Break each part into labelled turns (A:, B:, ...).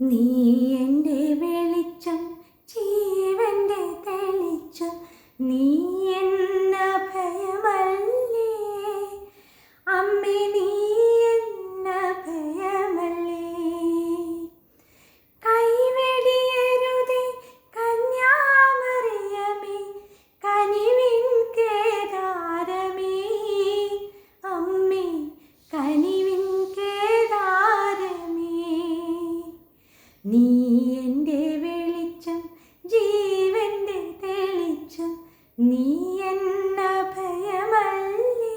A: നീ എന്റെ വെളിച്ചം ജീവന്റെ തെളിച്ചം നീ എന്ന ഭയമല്ലേ? അമ്മേ നീ നീ എന്റെ വെളിച്ചം ജീവന്റെ തെളിച്ചം നീ എന്ന ഭയമല്ലേ?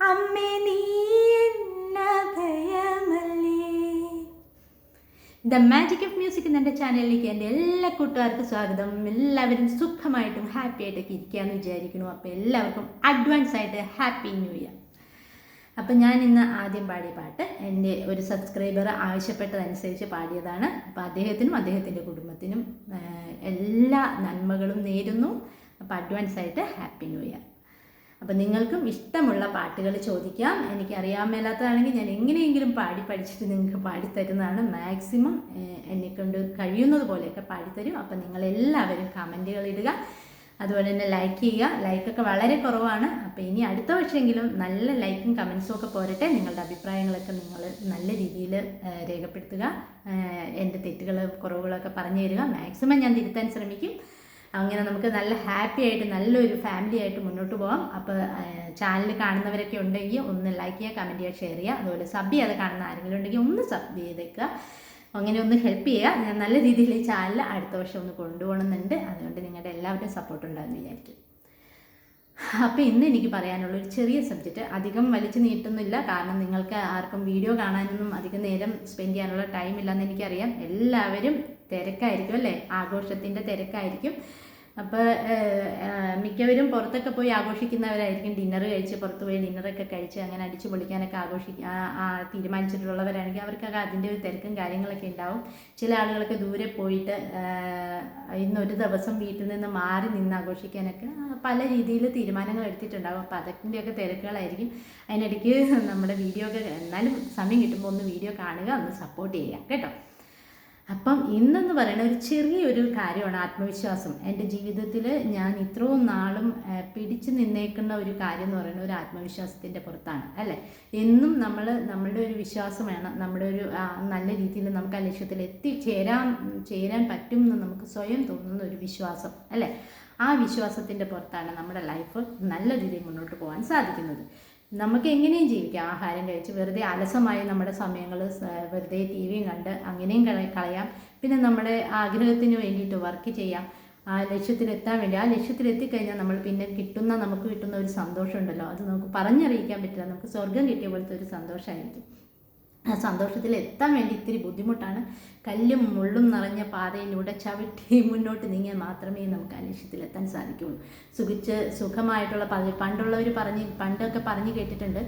A: അമ്മേ നീ എന്ന ഭയമല്ലേ? ദ മാജിക് ഓഫ് മ്യൂസിക് എന്ന എന്റെ ചാനലിലേക്ക് എന്റെ എല്ലാ കൂട്ടുകാർക്കും സ്വാഗതം. എല്ലാവരും സുഖമായിട്ടും ഹാപ്പി ആയിട്ടൊക്കെ ഇരിക്കുകയെന്ന് വിചാരിക്കുന്നു. അപ്പോൾ എല്ലാവർക്കും അഡ്വാൻസ് ആയിട്ട് ഹാപ്പി ന്യൂ ഇയർ അപ്പം ഞാൻ ഇന്ന് ആദ്യം പാടിയ പാട്ട് എന്റെ ഒരു സബ്സ്ക്രൈബർ ആവശ്യപ്പെട്ടതനുസരിച്ച് പാടിയതാണ്. അപ്പോൾ അദ്ദേഹത്തിനും അദ്ദേഹത്തിന്റെ കുടുംബത്തിനും എല്ലാ നന്മകളും നേരുന്നു. അപ്പോൾ അഡ്വാൻസ് ആയിട്ട് ഹാപ്പി ന്യൂ ഇയർ അപ്പം നിങ്ങൾക്കും ഇഷ്ടമുള്ള പാട്ടുകൾ ചോദിക്കാം. എനിക്ക് അറിയാൻ മേലാത്തതാണെങ്കിൽ ഞാൻ എങ്ങനെയെങ്കിലും പാടി പഠിച്ചിട്ട് നിങ്ങൾക്ക് പാടിത്തരുന്നതാണ് മാക്സിമം എന്നെക്കൊണ്ട് കഴിയുന്നത് പോലെയൊക്കെ പാടിത്തരും അപ്പം നിങ്ങളെല്ലാവരും കമന്റുകൾ ഇടുക. അതുപോലെ തന്നെ ലൈക്ക് ചെയ്യുക. ലൈക്കൊക്കെ വളരെ കുറവാണ്. അപ്പോൾ ഇനി അടുത്ത വർഷമെങ്കിലും നല്ല ലൈക്കും കമൻസും ഒക്കെ പോരട്ടെ. നിങ്ങളുടെ അഭിപ്രായങ്ങളൊക്കെ നിങ്ങൾ നല്ല രീതിയിൽ രേഖപ്പെടുത്തുക. എന്റെ തെറ്റുകൾ കുറവുകളൊക്കെ പറഞ്ഞു തരിക. മാക്സിമം ഞാൻ തിരുത്താൻ ശ്രമിക്കും. അങ്ങനെ നമുക്ക് നല്ല ഹാപ്പി ആയിട്ട് നല്ലൊരു ഫാമിലി ആയിട്ട് മുന്നോട്ട് പോകാം അപ്പോൾ ചാനൽ കാണുന്നവരൊക്കെ ഉണ്ടെങ്കിൽ ഒന്ന് ലൈക്ക് ചെയ്യുക കമന്റ് ചെയ്യുക ഷെയർ ചെയ്യുക. അതുപോലെ സബ് ചെയ്യാതെ കാണുന്ന ആരെങ്കിലും ഉണ്ടെങ്കിൽ ഒന്ന് സബ് ചെയ്തേക്കുക. അങ്ങനെ ഒന്ന് ഹെൽപ്പ് ചെയ്യുക. ഞാൻ നല്ല രീതിയിൽ ഈ ചാനൽ അടുത്ത വർഷം ഒന്ന് കൊണ്ടുപോകണമെന്നുണ്ട്. അതുകൊണ്ട് നിങ്ങളുടെ എല്ലാവരുടെയും സപ്പോർട്ട് ഉണ്ടാകുമെന്ന് വിചാരിക്കും അപ്പോൾ ഇന്ന് എനിക്ക് പറയാനുള്ള ഒരു ചെറിയ സബ്ജക്റ്റ് അധികം വലിച്ചു നീട്ടുന്നില്ല. കാരണം നിങ്ങൾക്ക് ആർക്കും വീഡിയോ കാണാനൊന്നും അധികം നേരം സ്പെൻഡ് ചെയ്യാനുള്ള ടൈം ഇല്ലെന്ന് എനിക്കറിയാം. എല്ലാവരും തിരക്കായിരിക്കും അല്ലേ? ആഘോഷത്തിന്റെ തിരക്കായിരിക്കും. അപ്പോൾ മിക്കവരും പുറത്തൊക്കെ പോയി ആഘോഷിക്കുന്നവരായിരിക്കും. ഡിന്നർ കഴിച്ച് പുറത്ത് പോയി ഡിന്നറൊക്കെ കഴിച്ച് അങ്ങനെ അടിച്ചു പൊളിക്കാനൊക്കെ ആഘോഷിക്കുക തീരുമാനിച്ചിട്ടുള്ളവരാണെങ്കിൽ അവർക്കൊക്കെ അതിന്റെ ഒരു തിരക്കും കാര്യങ്ങളൊക്കെ ഉണ്ടാവും. ചില ആളുകളൊക്കെ ദൂരെ പോയിട്ട് ഇന്നൊരു ദിവസം വീട്ടിൽ നിന്ന് മാറി നിന്ന് ആഘോഷിക്കാനൊക്കെ പല രീതിയിൽ തീരുമാനങ്ങൾ എടുത്തിട്ടുണ്ടാകും അപ്പോൾ അതിന്റെയൊക്കെ തിരക്കുകളായിരിക്കും. അതിനിടയ്ക്ക് നമ്മുടെ വീഡിയോ ഒക്കെ എന്നാലും സമയം കിട്ടുമ്പോൾ ഒന്ന് വീഡിയോ കാണുക ഒന്ന് സപ്പോർട്ട് ചെയ്യുക. കേട്ടോ? അപ്പം ഇന്നെന്ന് പറയുന്ന ഒരു ചെറിയൊരു കാര്യമാണ് ആത്മവിശ്വാസം. എന്റെ ജീവിതത്തിൽ ഞാൻ ഇത്രയും നാളും പിടിച്ചു നിന്നേക്കുന്ന ഒരു കാര്യം എന്ന് പറയുന്നത് ഒരു ആത്മവിശ്വാസത്തിന്റെ പുറത്താണ് അല്ലേ? എന്നും നമ്മൾ നമ്മളുടെ ഒരു വിശ്വാസം വേണം. നമ്മുടെ ഒരു നല്ല രീതിയിൽ നമുക്ക് ആ ലക്ഷ്യത്തിൽ എത്തിച്ചേരാൻ ചേരാൻ പറ്റും എന്ന് നമുക്ക് സ്വയം തോന്നുന്ന ഒരു വിശ്വാസം അല്ലേ? ആ വിശ്വാസത്തിന്റെ പുറത്താണ് നമ്മുടെ ലൈഫ് നല്ല രീതിയിൽ മുന്നോട്ട് പോകാൻ സാധിക്കുന്നത്. നമുക്ക് എങ്ങനെയും ജീവിക്കാം. ആഹാരം കഴിച്ച് വെറുതെ അലസമായി നമ്മുടെ സമയങ്ങൾ വെറുതെ ടി വിയും കണ്ട് അങ്ങനെയും കളയാം. പിന്നെ നമ്മുടെ ആഗ്രഹത്തിന് വേണ്ടിയിട്ട് വർക്ക് ചെയ്യാം. ആ ലക്ഷ്യത്തിലെത്താൻ വേണ്ടി ആ ലക്ഷ്യത്തിലെത്തിക്കഴിഞ്ഞാൽ നമ്മൾ പിന്നെ കിട്ടുന്ന നമുക്ക് കിട്ടുന്ന ഒരു സന്തോഷമുണ്ടല്ലോ. അത് നമുക്ക് പറഞ്ഞറിയിക്കാൻ പറ്റില്ല. നമുക്ക് സ്വർഗം കിട്ടിയ പോലത്തെ ഒരു സന്തോഷമായിരിക്കും. ആ സന്തോഷത്തിൽ എത്താൻ വേണ്ടി ഇത്തിരി ബുദ്ധിമുട്ടാണ്. കല്ലും മുള്ളും നിറഞ്ഞ പാതയിലൂടെ ചവിട്ടി മുന്നോട്ട് നീങ്ങിയാൽ മാത്രമേ നമുക്ക് ആ സാധിക്കുകയുള്ളൂ. സുഖിച്ച് സുഖമായിട്ടുള്ള പതി പണ്ടുള്ളവർ പറഞ്ഞ് പണ്ടൊക്കെ പറഞ്ഞു കേട്ടിട്ടുണ്ട്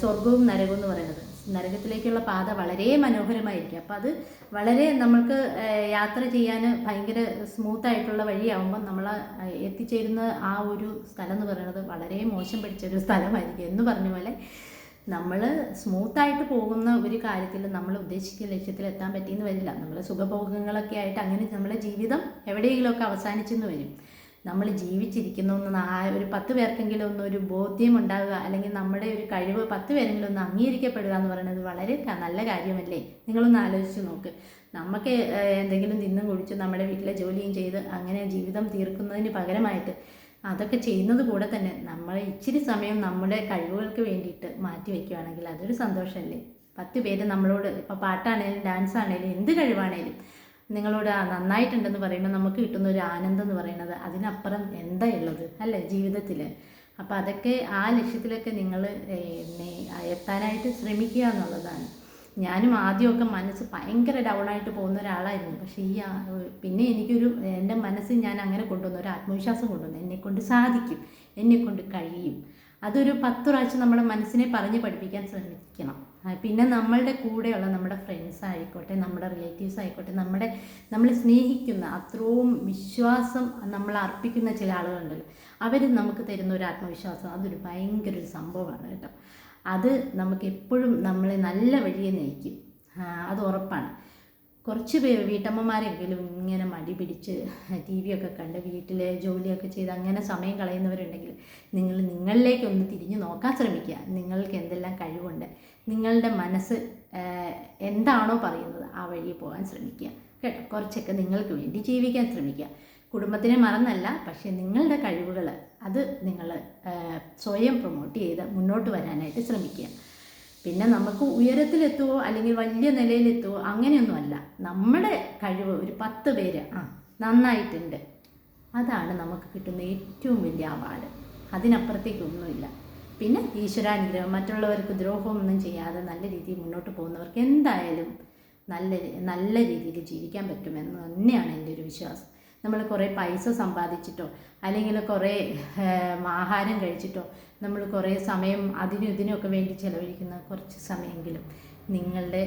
A: സ്വർഗവും നരകവും എന്ന് പറയുന്നത്. നരകത്തിലേക്കുള്ള പാത വളരെ മനോഹരമായിരിക്കും. അപ്പോൾ അത് വളരെ നമ്മൾക്ക് യാത്ര ചെയ്യാൻ ഭയങ്കര സ്മൂത്തായിട്ടുള്ള വഴിയാവുമ്പോൾ നമ്മൾ എത്തിച്ചേരുന്ന ആ ഒരു സ്ഥലം എന്ന് പറയുന്നത് വളരെ മോശം പിടിച്ച ഒരു സ്ഥലമായിരിക്കും എന്ന് പറഞ്ഞ പോലെ. നമ്മൾ സ്മൂത്തായിട്ട് പോകുന്ന ഒരു കാര്യത്തിൽ നമ്മൾ ഉദ്ദേശിക്കുന്ന ലക്ഷ്യത്തിൽ എത്താൻ പറ്റിയെന്ന് വരില്ല. നമ്മൾ സുഖഭോഗങ്ങളൊക്കെ ആയിട്ട് അങ്ങനെ നമ്മുടെ ജീവിതം എവിടെയെങ്കിലുമൊക്കെ അവസാനിച്ചെന്ന് വരും. നമ്മൾ ജീവിച്ചിരിക്കുന്നു ആ ഒരു പത്ത് പേർക്കെങ്കിലും ഒന്ന് ഒരു ബോധ്യം ഉണ്ടാകുക അല്ലെങ്കിൽ നമ്മുടെ ഒരു കഴിവ് പത്ത് പേരെങ്കിലും ഒന്ന് അംഗീകരിക്കപ്പെടുക എന്ന് പറയുന്നത് വളരെ നല്ല കാര്യമല്ലേ? നിങ്ങളൊന്ന് ആലോചിച്ച് നോക്ക്. നമുക്ക് എന്തെങ്കിലും തിന്നും കുടിച്ച് നമ്മുടെ വീട്ടിലെ ജോലിയും ചെയ്ത് അങ്ങനെ ജീവിതം തീർക്കുന്നതിന് പകരമായിട്ട് അതൊക്കെ ചെയ്യുന്നത് കൂടെ തന്നെ നമ്മൾ ഇച്ചിരി സമയം നമ്മുടെ കഴിവുകൾക്ക് വേണ്ടിയിട്ട് മാറ്റി വയ്ക്കുകയാണെങ്കിൽ അതൊരു സന്തോഷമല്ലേ? പത്ത് പേര് നമ്മളോട് ഇപ്പോൾ പാട്ടാണേലും ഡാൻസ് ആണേലും എന്ത് കഴിവാണേലും നിങ്ങളോട് നന്നായിട്ടുണ്ടെന്ന് പറയുമ്പോൾ നമുക്ക് കിട്ടുന്ന ഒരു ആനന്ദം എന്ന് പറയുന്നത് അതിനപ്പുറം എന്താ ഉള്ളത് അല്ലേ ജീവിതത്തിൽ? അപ്പോൾ അതൊക്കെ ആ ലക്ഷ്യത്തിലൊക്കെ നിങ്ങൾ എത്താനായിട്ട് ശ്രമിക്കുക എന്നുള്ളതാണ്. ഞാനും ആദ്യമൊക്കെ മനസ്സ് ഭയങ്കര ഡൗൺ ആയിട്ട് പോകുന്ന ഒരാളായിരുന്നു. പക്ഷേ ഈ പിന്നെ എനിക്കൊരു എന്റെ മനസ്സ് ഞാൻ അങ്ങനെ കൊണ്ടുവന്നു. ഒരു ആത്മവിശ്വാസം കൊണ്ടുവന്നു. എന്നെക്കൊണ്ട് സാധിക്കും. എന്നെക്കൊണ്ട് കഴിയും. അതൊരു പത്ത് പ്രാവശ്യം നമ്മുടെ മനസ്സിനെ പറഞ്ഞ് പഠിപ്പിക്കാൻ ശ്രമിക്കണം. പിന്നെ നമ്മളുടെ കൂടെയുള്ള നമ്മുടെ ഫ്രണ്ട്സ് ആയിക്കോട്ടെ നമ്മുടെ റിലേറ്റീവ്സ് ആയിക്കോട്ടെ നമ്മുടെ നമ്മൾ സ്നേഹിക്കുന്ന അത്രയും വിശ്വാസം നമ്മൾ അർപ്പിക്കുന്ന ചില ആളുകളുണ്ടല്ലോ. അവർ നമുക്ക് തരുന്ന ഒരു ആത്മവിശ്വാസം. അതൊരു ഭയങ്കര ഒരു സംഭവമാണ് കേട്ടോ. അത് നമുക്ക് എപ്പോഴും നമ്മളെ നല്ല വഴിയെ നയിക്കും.
B: അത് ഉറപ്പാണ്. കുറച്ച് പേര് വീട്ടമ്മമാരെങ്കിലും ഇങ്ങനെ മടി പിടിച്ച് ടി ഒക്കെ കണ്ട് വീട്ടിലെ ജോലിയൊക്കെ ചെയ്ത് അങ്ങനെ സമയം കളയുന്നവരുണ്ടെങ്കിൽ നിങ്ങൾ നിങ്ങളിലേക്കൊന്ന് തിരിഞ്ഞു നോക്കാൻ ശ്രമിക്കുക. നിങ്ങൾക്ക് എന്തെല്ലാം കഴിവുണ്ട് നിങ്ങളുടെ മനസ്സ് എന്താണോ പറയുന്നത് ആ വഴി പോകാൻ ശ്രമിക്കുക. കേട്ടോ? കുറച്ചൊക്കെ നിങ്ങൾക്ക് വേണ്ടി ജീവിക്കാൻ ശ്രമിക്കുക. കുടുംബത്തിനെ മറന്നല്ല പക്ഷേ നിങ്ങളുടെ കഴിവുകൾ അത് നിങ്ങൾ സ്വയം പ്രൊമോട്ട് ചെയ്ത് മുന്നോട്ട് വരാനായിട്ട് ശ്രമിക്കുക. പിന്നെ നമുക്ക് ഉയരത്തിലെത്തുവോ അല്ലെങ്കിൽ വലിയ നിലയിലെത്തുവോ അങ്ങനെയൊന്നുമല്ല. നമ്മുടെ കഴിവ് ഒരു പത്ത് പേര് ആ നന്നായിട്ടുണ്ട്. അതാണ് നമുക്ക് കിട്ടുന്ന ഏറ്റവും വലിയ അവാർഡ്. അതിനപ്പുറത്തേക്കൊന്നുമില്ല. പിന്നെ ഈശ്വരാനുഗ്രഹം മറ്റുള്ളവർക്ക് ദ്രോഹമൊന്നും ചെയ്യാതെ നല്ല രീതിയിൽ മുന്നോട്ട് പോകുന്നവർക്ക് എന്തായാലും നല്ല നല്ല രീതിയിൽ ജീവിക്കാൻ പറ്റുമെന്ന് തന്നെയാണ് എന്റെ ഒരു വിശ്വാസം. നമ്മൾ കുറേ പൈസ സമ്പാദിച്ചിട്ടോ അല്ലെങ്കിൽ കുറേ ആഹാരം കഴിച്ചിട്ടോ നമ്മൾ കുറേ സമയം അതിനും ഇതിനൊക്കെ വേണ്ടി ചിലവഴിക്കുന്ന കുറച്ച് സമയമെങ്കിലും നിങ്ങളുടെ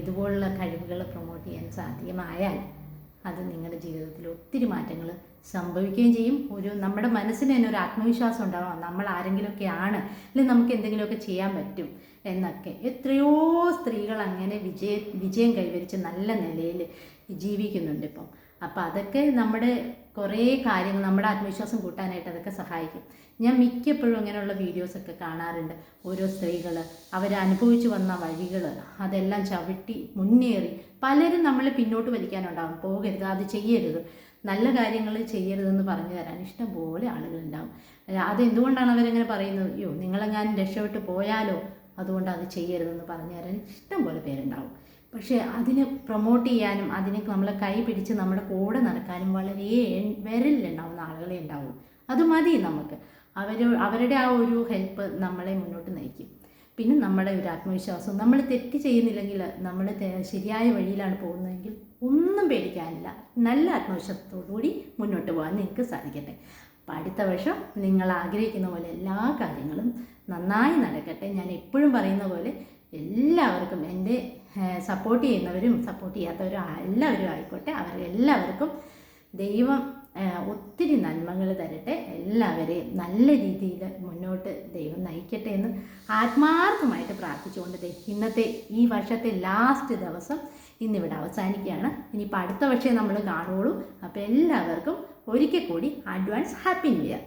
B: ഇതുപോലുള്ള കഴിവുകൾ പ്രൊമോട്ട് ചെയ്യാൻ സാധ്യമായാൽ അത് നിങ്ങളുടെ ജീവിതത്തിൽ ഒത്തിരി മാറ്റങ്ങൾ സംഭവിക്കുകയും ചെയ്യും. ഒരു നമ്മുടെ മനസ്സിന് തന്നെ ഒരു ആത്മവിശ്വാസം ഉണ്ടാവണം. നമ്മൾ ആരെങ്കിലുമൊക്കെ ആണ് അല്ലെങ്കിൽ നമുക്ക് എന്തെങ്കിലുമൊക്കെ ചെയ്യാൻ പറ്റും എന്നൊക്കെ. എത്രയോ സ്ത്രീകൾ അങ്ങനെ വിജയ വിജയം കൈവരിച്ച് നല്ല നിലയിൽ ജീവിക്കുന്നുണ്ട് ഇപ്പം. അപ്പം അതൊക്കെ നമ്മുടെ കുറേ കാര്യങ്ങൾ നമ്മുടെ ആത്മവിശ്വാസം കൂട്ടാനായിട്ട് അതൊക്കെ സഹായിക്കും. ഞാൻ മിക്കപ്പോഴും അങ്ങനെയുള്ള വീഡിയോസൊക്കെ കാണാറുണ്ട്. ഓരോ സ്ത്രീകൾ അവരനുഭവിച്ചു വന്ന വഴികൾ അതെല്ലാം ചവിട്ടി മുന്നേറി. പലരും നമ്മളെ പിന്നോട്ട് വലിക്കാനുണ്ടാകും പോകരുത് അത് ചെയ്യരുത്. നല്ല കാര്യങ്ങൾ ചെയ്യരുതെന്ന് പറഞ്ഞു തരാൻ ഇഷ്ടംപോലെ ആളുകളുണ്ടാവും. അതെന്തുകൊണ്ടാണ് അവരങ്ങനെ പറയുന്നത്? അയ്യോ നിങ്ങളെങ്ങാനും രക്ഷപ്പെട്ട് പോയാലോ? അതുകൊണ്ട് അത് ചെയ്യരുതെന്ന് പറഞ്ഞു തരാൻ ഇഷ്ടംപോലെ പേരുണ്ടാവും. പക്ഷേ അതിനെ പ്രൊമോട്ട് ചെയ്യാനും അതിനെ നമ്മളെ കൈ പിടിച്ച് നമ്മുടെ കൂടെ നടക്കാനും വളരെ വിരലിലുണ്ടാവുന്ന ആളുകളെ ഉണ്ടാവും. അത് മതി നമുക്ക്. അവർ അവരുടെ ആ ഒരു ഹെൽപ്പ് നമ്മളെ മുന്നോട്ട് നയിക്കും. പിന്നെ നമ്മുടെ ഒരു ആത്മവിശ്വാസം. നമ്മൾ തെറ്റ് ചെയ്യുന്നില്ലെങ്കിൽ നമ്മൾ ശരിയായ വഴിയിലാണ് പോകുന്നതെങ്കിൽ ഒന്നും പേടിക്കാനില്ല. നല്ല ആത്മവിശ്വാസത്തോടുകൂടി മുന്നോട്ട് പോകാൻ നിങ്ങൾക്ക് സാധിക്കട്ടെ. അപ്പം അടുത്ത വർഷം നിങ്ങൾ ആഗ്രഹിക്കുന്ന പോലെ എല്ലാ കാര്യങ്ങളും നന്നായി നടക്കട്ടെ. ഞാൻ എപ്പോഴും പറയുന്ന പോലെ എല്ലാവർക്കും എന്റെ സപ്പോർട്ട് ചെയ്യുന്നവരും സപ്പോർട്ട് ചെയ്യാത്തവരും എല്ലാവരും ആയിക്കോട്ടെ. അവരെല്ലാവർക്കും ദൈവം ആ, ഒത്തിരി നന്മകൾ തരട്ടെ. എല്ലാവരെയും നല്ല രീതിയിൽ മുന്നോട്ട് ദൈവം നയിക്കട്ടെ എന്ന് ആത്മാർത്ഥമായിട്ട് പ്രാർത്ഥിച്ചുകൊണ്ട് ഇന്നത്തെ ഈ വർഷത്തെ ലാസ്റ്റ് ദിവസം ഇന്നിവിടെ അവസാനിക്കുകയാണ്. ഇനിയിപ്പോൾ അടുത്ത വർഷമേ നമ്മൾ കാണുകയുള്ളൂ. അപ്പോൾ എല്ലാവർക്കും ഒരിക്കൽ കൂടി അഡ്വാൻസ് ഹാപ്പി ന്യൂ ഇയർ